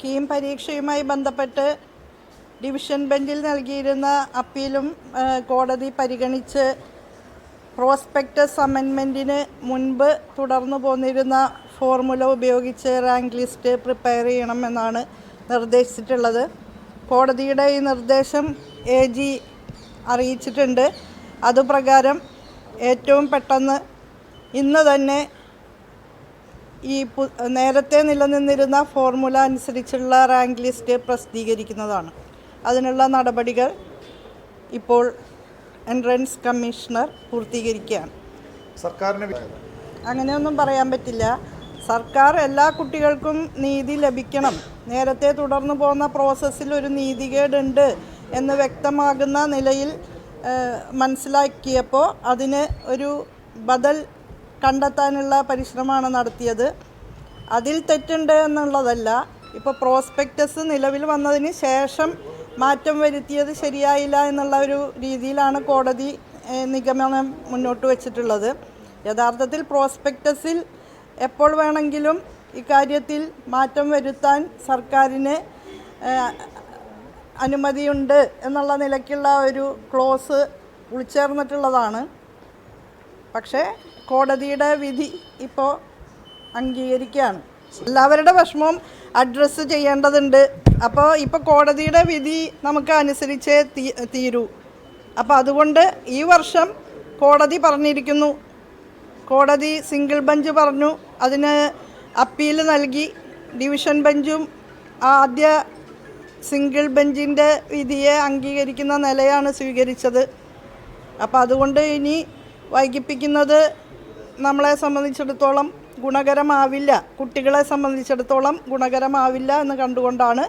കീം പരീക്ഷയുമായി ബന്ധപ്പെട്ട് ഡിവിഷൻ ബെഞ്ചിൽ നൽകിയിരുന്ന അപ്പീലും കോടതി പരിഗണിച്ച് പ്രോസ്പെക്ടസ് അമെൻമെന്റിന് മുൻപ് തുടർന്നു പോന്നിരുന്ന ഫോർമുല ഉപയോഗിച്ച് റാങ്ക് ലിസ്റ്റ് പ്രിപ്പയർ ചെയ്യണമെന്നാണ് നിർദ്ദേശിച്ചിട്ടുള്ളത്. കോടതിയുടെ ഈ നിർദ്ദേശം എ ജി അറിയിച്ചിട്ടുണ്ട്. അതുപ്രകാരം ഏറ്റവും പെട്ടെന്ന് ഇന്ന് തന്നെ ഈ നേരത്തെ നിലനിന്നിരുന്ന ഫോർമുല അനുസരിച്ചുള്ള റാങ്ക് ലിസ്റ്റ് പ്രസിദ്ധീകരിക്കുന്നതാണ്. അതിനുള്ള നടപടികൾ ഇപ്പോൾ എൻട്രൻസ് കമ്മീഷണർ പൂർത്തീകരിക്കുകയാണ്. സർക്കാരിന് അങ്ങനെയൊന്നും പറയാൻ പറ്റില്ല. സർക്കാർ എല്ലാ കുട്ടികൾക്കും നീതി ലഭിക്കണം. നേരത്തെ തുടർന്നു പോകുന്ന പ്രോസസ്സിൽ ഒരു നീതികേടുണ്ട് എന്ന് വ്യക്തമാകുന്ന നിലയിൽ മനസ്സിലാക്കിയപ്പോൾ അതിന് ഒരു ബദൽ കണ്ടെത്താനുള്ള പരിശ്രമമാണ് നടത്തിയത്. അതിൽ തെറ്റുണ്ട് എന്നുള്ളതല്ല. ഇപ്പോൾ പ്രോസ്പെക്റ്റസ് നിലവിൽ വന്നതിന് ശേഷം മാറ്റം വരുത്തിയത് ശരിയായില്ല എന്നുള്ള ഒരു രീതിയിലാണ് കോടതി നിഗമനം മുന്നോട്ട് വച്ചിട്ടുള്ളത്. യഥാർത്ഥത്തിൽ പ്രോസ്പെക്റ്റസിൽ എപ്പോൾ വേണമെങ്കിലും ഇക്കാര്യത്തിൽ മാറ്റം വരുത്താൻ സർക്കാരിന് അനുമതിയുണ്ട് എന്നുള്ള നിലയ്ക്കുള്ള ഒരു ക്ലോസ് ഉൾച്ചേർന്നിട്ടുള്ളതാണ്. പക്ഷേ കോടതിയുടെ വിധി ഇപ്പോൾ അംഗീകരിക്കുകയാണ്. എല്ലാവരുടെ വിഷമവും അഡ്രസ്സ് ചെയ്യേണ്ടതുണ്ട്. അപ്പോൾ ഇപ്പോൾ കോടതിയുടെ വിധി നമുക്ക് അനുസരിച്ച് തീരൂ. അപ്പോൾ അതുകൊണ്ട് ഈ വർഷം കോടതി പറഞ്ഞിരിക്കുന്നു. കോടതി സിംഗിൾ ബെഞ്ച് പറഞ്ഞു. അതിന് അപ്പീൽ നൽകി. ഡിവിഷൻ ബെഞ്ചും ആദ്യ സിംഗിൾ ബെഞ്ചിന്റെ വിധിയെ അംഗീകരിക്കുന്ന നിലയാണ് സ്വീകരിച്ചത്. അപ്പോൾ അതുകൊണ്ട് ഇനി വൈകിപ്പിക്കുന്നത് നമ്മളെ സംബന്ധിച്ചിടത്തോളം ഗുണകരമാവില്ല. കുട്ടികളെ സംബന്ധിച്ചിടത്തോളം ഗുണകരമാവില്ല എന്ന് കണ്ടുകൊണ്ടാണ്